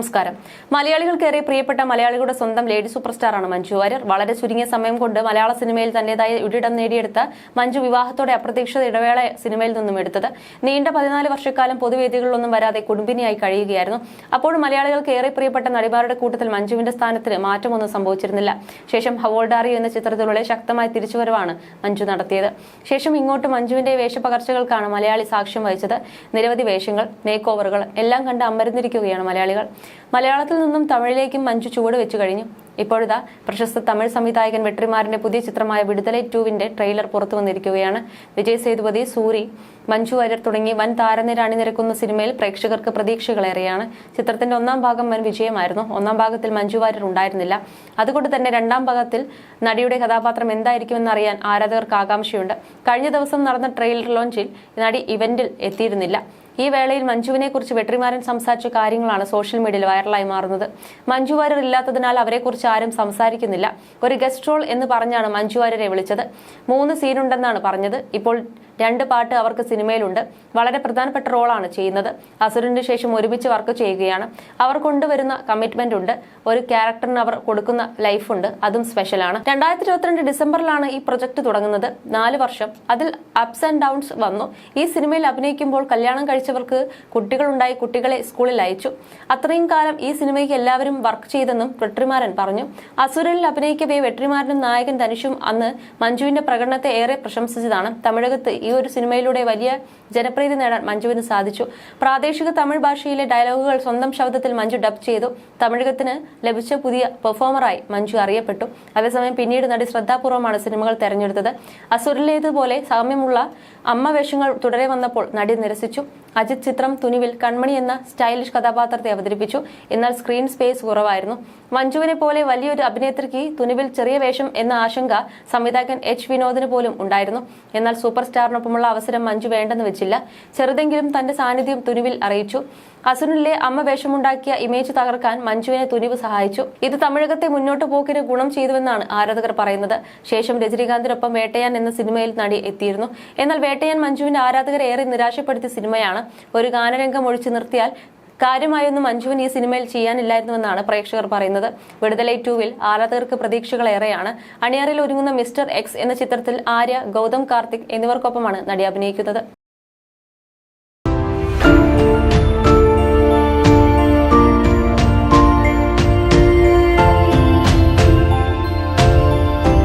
നമസ്കാരം. മലയാളികൾക്കേറെ പ്രിയപ്പെട്ട മലയാളികളുടെ സ്വന്തം ലേഡി സൂപ്പർ സ്റ്റാറാണ് മഞ്ജു വാര്യർ. വളരെ ചുരുങ്ങിയ സമയം കൊണ്ട് മലയാള സിനിമയിൽ തന്റേതായ ഒരിടം നേടിയെടുത്ത മഞ്ജു വിവാഹത്തോടെ അപ്രതീക്ഷിത ഇടവേള സിനിമയിൽ നിന്നും എടുത്തത്. നീണ്ട പതിനാല് വർഷക്കാലം പൊതുവേദികളിലൊന്നും വരാതെ കുടുംബിനിയായി കഴിയുകയായിരുന്നു. അപ്പോഴും മലയാളികൾക്ക് ഏറെ പ്രിയപ്പെട്ട നടിമാരുടെ കൂട്ടത്തിൽ മഞ്ജുവിന്റെ സ്ഥാനത്തിന് മാറ്റമൊന്നും സംഭവിച്ചിരുന്നില്ല. ശേഷം ഹവോൾഡാറി എന്ന ചിത്രത്തിലൂടെ ശക്തമായ തിരിച്ചുവരവാണ് മഞ്ജു നടത്തിയത്. ശേഷം ഇങ്ങോട്ട് മഞ്ജുവിന്റെ വേഷപകർച്ചകൾക്കാണ് മലയാളി സാക്ഷ്യം വഹിച്ചത്. നിരവധി വേഷങ്ങൾ മേക്ക് ഓവറുകൾ എല്ലാം കണ്ട് അമരുന്നിരിക്കുകയാണ് മലയാളികൾ. മലയാളത്തിൽ നിന്നും തമിഴിലേക്കും മഞ്ജു ചുവട് വെച്ചു കഴിഞ്ഞു. ഇപ്പോഴിതാ പ്രശസ്ത തമിഴ് സംവിധായകൻ വെട്രിമാറിന്റെ പുതിയ ചിത്രമായ വിടുതലൈ ടൂവിന്റെ ട്രെയിലർ പുറത്തു വന്നിരിക്കുകയാണ്. വിജയ് സേതുപതി സൂരി മഞ്ജു വാര്യർ തുടങ്ങി വൻ താരനിര അണിനിരക്കുന്ന സിനിമയിൽ പ്രേക്ഷകർക്ക് പ്രതീക്ഷകളേറെയാണ്. ചിത്രത്തിന്റെ ഒന്നാം ഭാഗം വൻ വിജയമായിരുന്നു. ഒന്നാം ഭാഗത്തിൽ മഞ്ജു വാര്യർ ഉണ്ടായിരുന്നില്ല. അതുകൊണ്ട് തന്നെ രണ്ടാം ഭാഗത്തിൽ നടിയുടെ കഥാപാത്രം എന്തായിരിക്കുമെന്ന് അറിയാൻ ആരാധകർക്ക് ആകാംക്ഷയുണ്ട്. കഴിഞ്ഞ ദിവസം നടന്ന ട്രെയിലർ ലോഞ്ചിൽ നടി ഇവന്റിൽ എത്തിയിരുന്നില്ല. ഈ വേളയിൽ മഞ്ജുവിനെ കുറിച്ച് വെട്രിമാരൻ സംസാരിച്ച കാര്യങ്ങളാണ് സോഷ്യൽ മീഡിയയിൽ വൈറലായി മാറുന്നത്. മഞ്ജു വാര്യർ ഇല്ലാത്തതിനാൽ അവരെക്കുറിച്ച് ആരും സംസാരിക്കുന്നില്ല. ഒരു ഗസ്റ്റ് റോൾ എന്ന് പറഞ്ഞാണ് മഞ്ജു വാര്യരെ വിളിച്ചത്. മൂന്ന് സീനുണ്ടെന്നാണ് പറഞ്ഞത്. ഇപ്പോൾ രണ്ട് പാട്ട് അവർക്ക് സിനിമയിലുണ്ട്. വളരെ പ്രധാനപ്പെട്ട റോളാണ് ചെയ്യുന്നത്. അസുരന് ശേഷം ഒരുമിച്ച് വർക്ക് ചെയ്യുകയാണ്. അവർ കൊണ്ടുവരുന്ന കമ്മിറ്റ്മെന്റ് ഉണ്ട്. ഒരു ക്യാരക്ടറിന് അവർ കൊടുക്കുന്ന ലൈഫുണ്ട് അതും സ്പെഷ്യലാണ് രണ്ടായിരത്തി ഇരുപത്തിരണ്ട് ഡിസംബറിലാണ് ഈ പ്രൊജക്ട് തുടങ്ങുന്നത്. നാല് വർഷം. അതിൽ അപ്സ് ആൻഡ് ഡൗൺസ് വന്നു. ഈ സിനിമയിൽ അഭിനയിക്കുമ്പോൾ കല്യാണം കഴിച്ചവർക്ക് കുട്ടികളുണ്ടായി കുട്ടികളെ സ്കൂളിൽ അയച്ചു. അത്രയും കാലം ഈ സിനിമയ്ക്ക് എല്ലാവരും വർക്ക് ചെയ്തെന്നും വെട്രിമാരൻ പറഞ്ഞു. അസുരനിൽ അഭിനയിക്കവേ വെട്രിമാരനും നായകൻ ധനുഷും അന്ന് മഞ്ജുവിന്റെ പ്രകടനത്തെ ഏറെ പ്രശംസിച്ചതാണ്. തമിഴകത്ത് ഈ ഒരു സിനിമയിലൂടെ വലിയ ജനപ്രീതി നേടാൻ മഞ്ജുവിന് സാധിച്ചു. പ്രാദേശിക തമിഴ് ഭാഷയിലെ ഡയലോഗുകൾ സ്വന്തം ശബ്ദത്തിൽ മഞ്ജു ഡബ് ചെയ്തു. തമിഴകത്തിന് ലഭിച്ച പുതിയ പെർഫോമറായി മഞ്ജു അറിയപ്പെട്ടു. അതേസമയം പിന്നീട് നടി ശ്രദ്ധാപൂർവമാണ് സിനിമകൾ തെരഞ്ഞെടുത്തത്. അസുരലേതുപോലെ സാമ്യമുള്ള അമ്മ വേഷങ്ങൾ തുടരെ വന്നപ്പോൾ നടി നിരസിച്ചു. അജിത് ചിത്രം തുനിവിൽ കൺമണി എന്ന സ്റ്റൈലിഷ് കഥാപാത്രത്തെ അവതരിപ്പിച്ചു. എന്നാൽ സ്ക്രീൻ സ്പേസ് കുറവായിരുന്നു. മഞ്ജുവിനെ പോലെ വലിയൊരു അഭിനേത്രിക്ക് തുനിവിൽ ചെറിയ വേഷം എന്ന ആശങ്ക സംവിധായകൻ എച്ച് വിനോദിന് പോലും ഉണ്ടായിരുന്നു. എന്നാൽ സൂപ്പർ സ്റ്റാറിനൊപ്പമുള്ള അവസരം മഞ്ജു വേണ്ടെന്ന് വെച്ചില്ല. ചെറുതെങ്കിലും തന്റെ സാന്നിധ്യം തുനിവിൽ അറിയിച്ചു. അസുനിലെ അമ്മ വേഷമുണ്ടാക്കിയ ഇമേജ് തകർക്കാൻ മഞ്ജുവിനെ തുനിവ് സഹായിച്ചു. ഇത് തമിഴകത്തെ മുന്നോട്ട് പോക്കിന് ഗുണം ചെയ്തുവെന്നാണ് ആരാധകർ പറയുന്നത്. ശേഷം രജനീകാന്തിനൊപ്പം വേട്ടയാൻ എന്ന സിനിമയിൽ നടി എത്തിയിരുന്നു. എന്നാൽ വേട്ടയാൻ മഞ്ജുവിന്റെ ആരാധകരെ ഏറെ നിരാശപ്പെടുത്തിയ സിനിമയാണ് ഒരു ഗാനരംഗം ഒഴിച്ചു നിർത്തിയാൽ കാര്യമായൊന്നും മഞ്ജുവിന് ഈ സിനിമയിൽ ചെയ്യാനില്ലായിരുന്നുവെന്നാണ് പ്രേക്ഷകർ പറയുന്നത്. വിടുതലൈ ടൂവിൽ ആരാധകർക്ക് പ്രതീക്ഷകളേറെയാണ്. അണിയാറിൽ ഒരുങ്ങുന്ന മിസ്റ്റർ എക്സ് എന്ന ചിത്രത്തിൽ ആര്യ ഗൗതം കാർത്തിക് എന്നിവർക്കൊപ്പമാണ് നടി അഭിനയിക്കുന്നത്.